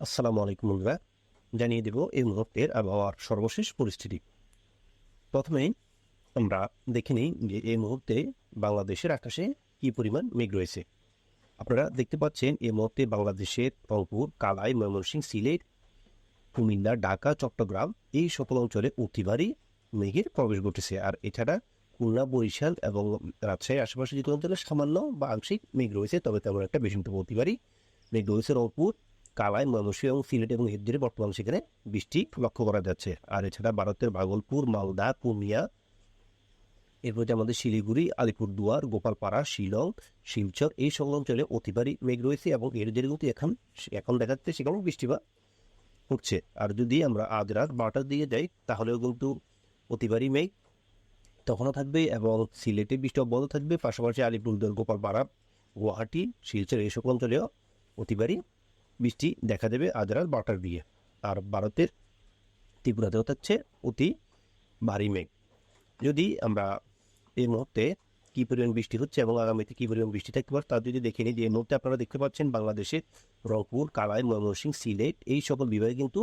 আসসালামু আলাইকুম বন্ধুরা। জানিয়ে দেব এই মুহূর্তের আবহাওয়ার সর্বশেষ পরিস্থিতি। প্রথমেই আমরা দেখে নিই যে এই মুহূর্তে বাংলাদেশের আকাশে কী পরিমাণ মেঘ রয়েছে। আপনারা দেখতে পাচ্ছেন এই মুহূর্তে বাংলাদেশের রংপুর, কালাই, ময়মনসিংহ, সিলেট, কুমিল্লা, ঢাকা, চট্টগ্রাম এই সকল অঞ্চলে অতি ভারী মেঘের প্রবেশ ঘটেছে। আর এছাড়া খুলনা, বরিশাল এবং রাজশাহীর আশেপাশে যে অঞ্চলে সামান্য বা আংশিক মেঘ রয়েছে, তবে তেমন একটা বেশি অতি ভারী মেঘ রয়েছে রংপুর কালাই এবং সিলেট এবং হিদ্দিরে বর্তমান সেখানে বৃষ্টি লক্ষ্য করা যাচ্ছে। আর এছাড়া ভারতের ভাগলপুর, মালদা পূর্ণিয়া এরপর যে আমাদের শিলিগুড়ি, আলিপুরদুয়ার, গোপালপাড়া, শিলং, শিলচর এই সকল অঞ্চলে অতিবারী মেঘ রয়েছে এবং এর জেরে কিন্তু এখন এখন দেখা যাচ্ছে সেখানেও বৃষ্টিপাত হচ্ছে। আর যদি আমরা আজ রাত বারোটার দিকে যাই, তাহলেও কিন্তু অতিবারী মেঘ তখনও থাকবে এবং সিলেটে বৃষ্টি অব্যাহত থাকবে। পাশাপাশি আলিপুরদুয়ার, গোপালপাড়া, গুয়াহাটি, শিলচর এই সকল অঞ্চলেও অতিবারী বৃষ্টি দেখা দেবে আজ রাত বারোটার দিকে আর ভারতের ত্রিপুরাতেও থাকছে অতি ভারী মেঘ। যদি আমরা এই মুহূর্তে কী পরিমাণ বৃষ্টি হচ্ছে এবং আগামীতে কী পরিমাণ বৃষ্টি থাকতে পারে তা যদি দেখে নিই, যে এই মুহূর্তে আপনারা দেখতে পাচ্ছেন বাংলাদেশের রংপুর, কালাই, ময়মনসিংহ, সিলেট এই সকল বিভাগে কিন্তু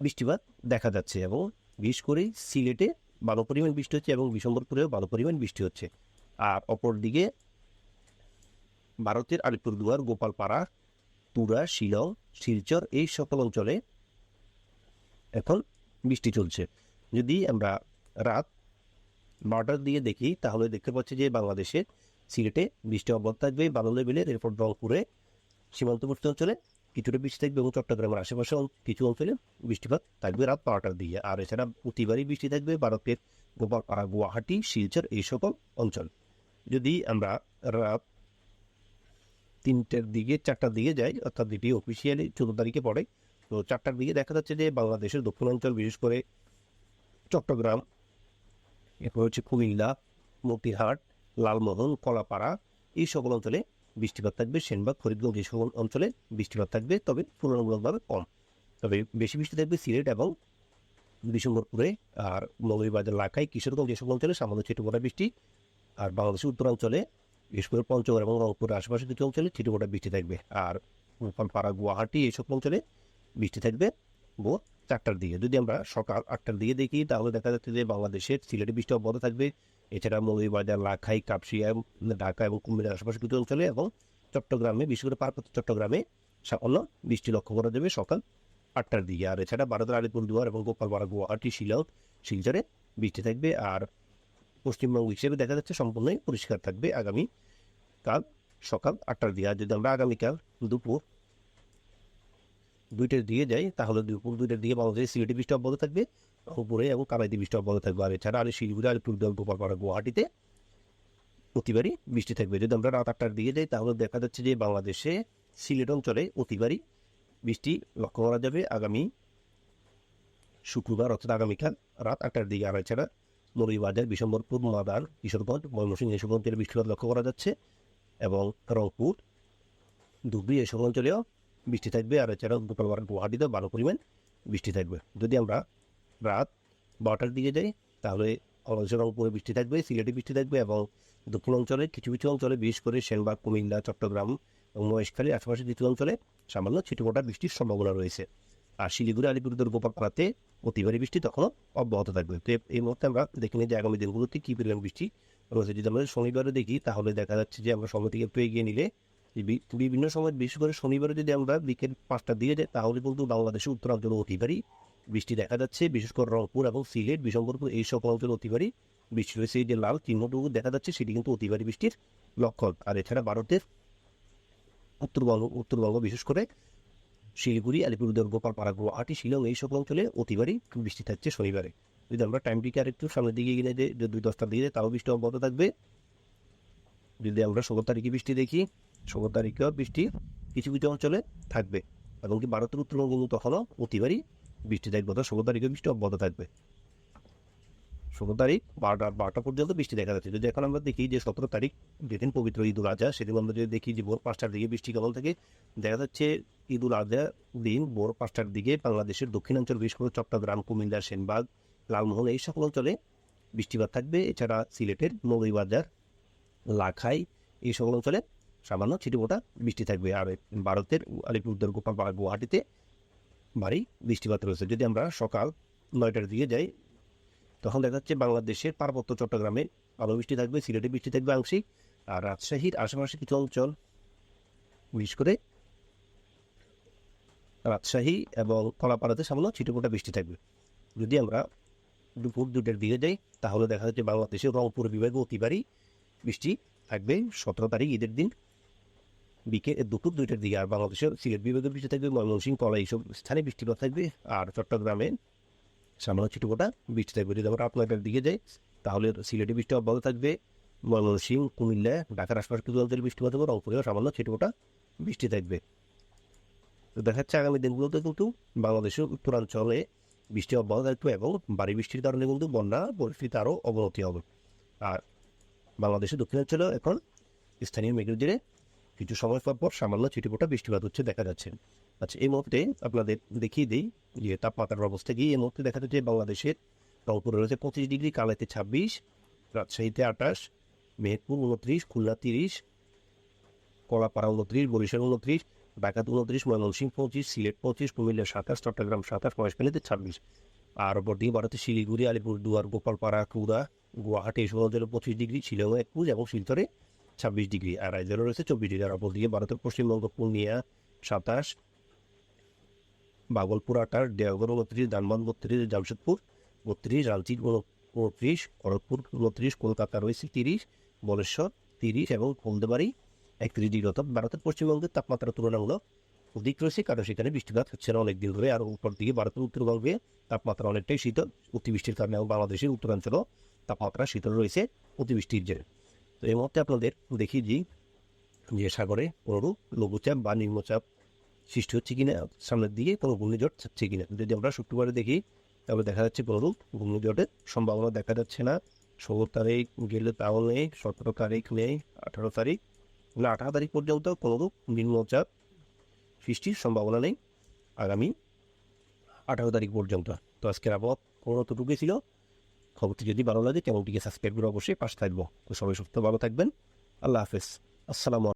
বৃষ্টিপাত দেখা যাচ্ছে এবং বিশেষ করে সিলেটে ভালো পরিমাণ বৃষ্টি হচ্ছে এবং বিশম্বরপুরেও ভালো পরিমাণ বৃষ্টি হচ্ছে। আর অপরদিকে ভারতের আলিপুরদুয়ার, গোপালপাড়া তুরা, শিলং, শিলচর এই সকল অঞ্চলে এখন বৃষ্টি চলছে। যদি আমরা রাত বারোটার দিকে দেখি, তাহলে দেখতে পাচ্ছি যে বাংলাদেশে সিলেটে বৃষ্টি অব্যাহত থাকবে। ভালো লেভেলের এরপর রংপুরে, সীমান্তবর্তী অঞ্চলে কিছুটা বৃষ্টি থাকবে এবং চট্টগ্রামের আশেপাশে কিছু অঞ্চলে বৃষ্টিপাত থাকবে রাত বারোটার দিকে। আর এছাড়া প্রতিবারই বৃষ্টি থাকবে ভারতের গোপালপাড়া গুয়াহাটি, শিলচর এই সকল অঞ্চল। যদি আমরা রাত তিনটের দিকে, চারটার দিকে যাই অর্থাৎ এটি অফিসিয়ালি চোদ্দ তারিখে পড়ে। তো চারটার দিকে দেখা যাচ্ছে যে বাংলাদেশের দক্ষিণাঞ্চল, বিশেষ করে চট্টগ্রাম, এরপর হচ্ছে কুমিল্লা, মতিহাট, লালমোহন, কলাপাড়া, এই সকল অঞ্চলে বৃষ্টিপাত থাকবে। সেনবাগ, ফরিদগঞ্জ এই সকল অঞ্চলে বৃষ্টিপাত থাকবে, তবে তুলনামূলকভাবে কম। তবে বেশি বৃষ্টি থাকবে সিলেট এবং বিশম্বরপুরে আর মৌলভীবাজার এলাকায় কিশোরগঞ্জ সকল অঞ্চলে সামান্য ছিটুপোটা বৃষ্টি। আর বাংলাদেশের উত্তরাঞ্চলে বিশেষ করে পঞ্চগড় এবং রংপুরের আশেপাশে কিছু অঞ্চলে ছিটুপোটা বৃষ্টি থাকবে। আর পাড়া গুয়াহাটি এইসব অঞ্চলে বৃষ্টি থাকবে ভোর চারটার দিকে। যদি আমরা সকাল আটটার দিকে দেখি, তাহলে দেখা যাচ্ছে যে বাংলাদেশের সিলেটে বৃষ্টি অব্যাহত থাকবে। এছাড়া মৌলভীবাজার লাখাই কাপসিয়া, ঢাকা এবং কুমিল্লার আশেপাশে কিছু অঞ্চলে এবং চট্টগ্রামে, বিশেষ করে পার্বত্য চট্টগ্রামে সামান্য বৃষ্টি লক্ষ্য করা যাবে সকাল আটটার দিকে। আর এছাড়া ভারতের আলিপুরদুয়ার এবং গোপালপাড়া, গুয়াহাটি শিলং শিলচরে বৃষ্টি থাকবে। আর পশ্চিমবঙ্গ হিসেবে দেখা যাচ্ছে সম্পূর্ণই পরিষ্কার থাকবে আগামী কাল সকাল আটটার দিকে। আর যদি আমরা আগামীকাল দুপুর দুইটার দিকে যাই, তাহলে দুপুর দুইটার দিকে বাংলাদেশের সিলেটি বৃষ্টি অব্যাহত থাকবে, উপরে এবং কালাইতে বৃষ্টি অব্যাহত থাকবে। আর এছাড়া আর শিলিগুড়ি আর আলিপুরদুয়ার গোপালপাড়া, গুয়াহাটিতে অতিবারই বৃষ্টি থাকবে। যদি আমরা রাত আটটার দিকে যাই, তাহলে দেখা যাচ্ছে যে বাংলাদেশে সিলেট অঞ্চলে অতিবারই বৃষ্টি লক্ষ্য করা যাবে আগামী শুক্রবার, অর্থাৎ আগামীকাল রাত আটটার দিকে। আর এছাড়া মৌলভীবাজার বিশম্বরপুর মাদার কিশোরগঞ্জ, ময়মনসিংহ এসব অঞ্চলে বৃষ্টিপাত লক্ষ্য করা যাচ্ছে এবং রংপুর, ধুবড়ি এসব অঞ্চলেও বৃষ্টি থাকবে আর এছাড়াও গোপালবার গুয়াহাটিতে ভালো পরিমাণ বৃষ্টি থাকবে। যদি আমরা রাত বারোটার দিকে যাই, তাহলে বাংলাদেশের রংপুরে বৃষ্টি থাকবে, সিলেটে বৃষ্টি থাকবে এবং দক্ষিণ অঞ্চলে কিছু কিছু অঞ্চলে, বিশেষ করে সেনবাগ, কুমিল্লা, চট্টগ্রাম এবং মহেশখালী আশেপাশে কিছু অঞ্চলে সামান্য ছিটমোটা বৃষ্টির সম্ভাবনা রয়েছে। আর শিলিগুড়ি, আলিপুরদুয়ার গোপালপাড়াতে অতিবারী বৃষ্টি তখনও অব্যাহত থাকবে। তো এই মুহূর্তে আমরা দেখে নিই যে আগামী দিনগুলোতে কী পরিমাণ বৃষ্টি রয়েছে। যদি আমরা শনিবারে দেখি, তাহলে দেখা যাচ্ছে যে আমরা সময় থেকে একটু এগিয়ে নিলে বিভিন্ন সময়, বিশেষ করে শনিবারে যদি আমরা বিকেল পাঁচটার দিকে যাই, তাহলে কিন্তু বাংলাদেশের উত্তরাঞ্চল অতিবারী বৃষ্টি দেখা যাচ্ছে। বিশেষ করে রংপুর এবং সিলেট, বিশম্বরপুর এই সকল অঞ্চল অতিবারী বৃষ্টি রয়েছে। এই যে লাল চিহ্নটুকু দেখা যাচ্ছে, সেটি কিন্তু অতিবারী বৃষ্টির লক্ষণ। আর এছাড়া ভারতের উত্তরবঙ্গ উত্তরবঙ্গ বিশেষ করে শিলিগুড়ি, আলিপুরদুয়ার, গোপালপাড়া, গুয়াহাটি, শিলং এই সব অঞ্চলে অতিবারই বৃষ্টি থাকছে শনিবারে। যদি আমরা টাইমটিকে আর একটু সামনের দিকে গেলে যে দুই দশটার দিকে, তাও বৃষ্টি অব্যাহত থাকবে। যদি আমরা ষোলো তারিখে বৃষ্টি দেখি, ষোলো তারিখেও বৃষ্টি কিছু কিছু অঞ্চলে থাকবে। এবং কি ভারতের উত্তরবঙ্গ তখনও অতিবারই বৃষ্টি থাকবে, অর্থাৎ ষোলো তারিখে বৃষ্টি অব্যাহত থাকবে। ষোলো তারিখ বারোটা বারোটা পর্যন্ত বৃষ্টি দেখা যাচ্ছে। যদি এখন আমরা দেখি যে সতেরো তারিখ যেদিন পবিত্র ঈদুল আজহা, সেদিন আমরা যদি দেখি যে ভোর পাঁচটার দিকে বৃষ্টি কেমন থাকে, দেখা যাচ্ছে ঈদ উল আজহা দিন ভোর পাঁচটার দিকে বাংলাদেশের দক্ষিণাঞ্চল বিশেষ করে চট্টগ্রাম, কুমিল্লা, সেনবাগ, লালমোহন, এই সকল অঞ্চলে বৃষ্টিপাত থাকবে। এছাড়া সিলেটের মৌলভীবাজার লাখাই, এই সকল অঞ্চলে সামান্য ছিটেফোঁটা বৃষ্টি থাকবে। আর ভারতের আলিপুরদুয়ার গোপাল বা গুয়াহাটিতে ভারী বৃষ্টিপাত রয়েছে। যদি আমরা সকাল নয়টার দিকে যাই তখন দেখা যাচ্ছে বাংলাদেশের পার্বত্য চট্টগ্রামে আলো বৃষ্টি থাকবে, সিলেটে বৃষ্টি থাকবে আংশিক, আর রাজশাহীর আশেপাশে কিছু অঞ্চল, বিশেষ করে রাজশাহী এবং কলাপাড়াতে সামান্য ছিটেফোঁটা বৃষ্টি থাকবে। যদি আমরা দুপুর দুটের দিকে যাই, তাহলে দেখা যাচ্ছে বাংলাদেশের রংপুর বিভাগে অতিবারই বৃষ্টি থাকবে। সতেরো তারিখ ঈদের দিন বিকে দুপুর দুইটার দিকে, আর বাংলাদেশের সিলেট বিভাগে বৃষ্টি থাকবে, ময়মনসিংহ কলা এইসব স্থানে বৃষ্টিপাত থাকবে, আর চট্টগ্রামে সামান্য ছিটুকোটা বৃষ্টি থাকবে যদি আমরা আপনাদের দিকে যাই। তাহলে সিলেটে বৃষ্টি অব্যাহত থাকবে। ময়মনসিংহ, কুমিল্লা, ঢাকার আশপাশ কিছু অঞ্চলে বৃষ্টিপাত হবে রংপুরেও সামান্য ছিটুকোটা বৃষ্টি থাকবে। তো দেখা যাচ্ছে আগামী দিনগুলোতে কিন্তু বাংলাদেশের উত্তরাঞ্চলে বৃষ্টি অব্যাহত থাকবে এবং ভারী বৃষ্টির কারণে কিন্তু বন্যা পরিস্থিতি আরও অবনতি হবে। আর বাংলাদেশের দক্ষিণাঞ্চলেও এখন স্থানীয় মেঘের জেরে কিছু সময় পর পর সামান্য ছিটিপোটা বৃষ্টিপাত হচ্ছে দেখা যাচ্ছে। আচ্ছা এই মুহূর্তে আপনাদের দেখিয়ে দিই যে তাপমাত্রার অবস্থা কি এই মুহূর্তে দেখা যাচ্ছে বাংলাদেশের রংপুরে রয়েছে পঁচিশ ডিগ্রি কালাইতে ছাব্বিশ, রাজশাহীতে আঠাশ, মেহেরপুর উনত্রিশ, খুলনা তিরিশ, কলাপাড়া উনত্রিশ, বরিশাল উনত্রিশ ঢাকাতে উনত্রিশ, ময়মনসিংহ পঁচিশ, সিলেট পঁচিশ, কুমিল্লা সাতাশ, চট্টগ্রাম সাতাশ, মহেশখালীতে ছাব্বিশ। আর ওপর অপরদিকে ভারতের শিলিগুড়ি আলিপুরদুয়ার গোপালপাড়া কুড়া গুয়াহাটি এসব অঞ্চলে পঁচিশ ডিগ্রি শিলংয়ে একুশ এবং শিলচরে ছাব্বিশ ডিগ্রি। আর রাজ্যেরও রয়েছে চব্বিশ ডিগ্রি। আর অপরদিকে ভারতের পশ্চিমবঙ্গ, পূর্ণিয়া সাতাশ বাগলপুর আটার দেওঘর উনত্রিশ ধানবাদ বত্রিশ, জামশেদপুর বত্রিশ উন- উনত্রিশ খড়গপুর উনত্রিশ কলকাতা রয়েছে তিরিশ, বলেশ্বর তিরিশ এবং হলদেবাড়ি একত্রিশ ডিগ্রি। অর্থাৎ ভারতের পশ্চিমবঙ্গের তাপমাত্রা তুলনামূলক অধিক রয়েছে, কারণ সেখানে বৃষ্টিপাত হচ্ছে না অনেক দিন ধরে, আর উপর দিকে ভারতের উত্তরবঙ্গে তাপমাত্রা অনেকটাই শীতল। অতিবৃষ্টির কারণে এবং বাংলাদেশের উত্তরাঞ্চলও তাপমাত্রা শীতল রয়েছে অতিবৃষ্টির জেরে। তো এই মুহূর্তে আপনাদের দেখিয়ে দিই যে সাগরে কোনো লঘুচাপ বা নিম্নচাপ সৃষ্টি হচ্ছে কিনা, সামনের দিকে কোনো ঘূর্ণিঝড় থাকছে কিনা। যদি আমরা শুক্রবারে দেখি, তাহলে দেখা যাচ্ছে কোনো ঘূর্ণিঝড়ের সম্ভাবনা দেখা যাচ্ছে না। ষোলো তারিখ গেলে তাও নেই, সতেরো তারিখ নেই, আঠারো তারিখ না, আঠারো তারিখ পর্যন্ত কোনো নিম্নচাপ সৃষ্টির সম্ভাবনা নেই আগামী আঠারো তারিখ পর্যন্ত। তো আজকের আবহাওয়া কোনো টুকুই ছিল। খবরটি যদি ভালো লাগে চ্যানেলটিকে সাবস্ক্রাইব করে অবশ্যই পাশে থাকব। তো সবাই সুস্থ, ভালো থাকবেন। আল্লাহ হাফেজ। আসসালামু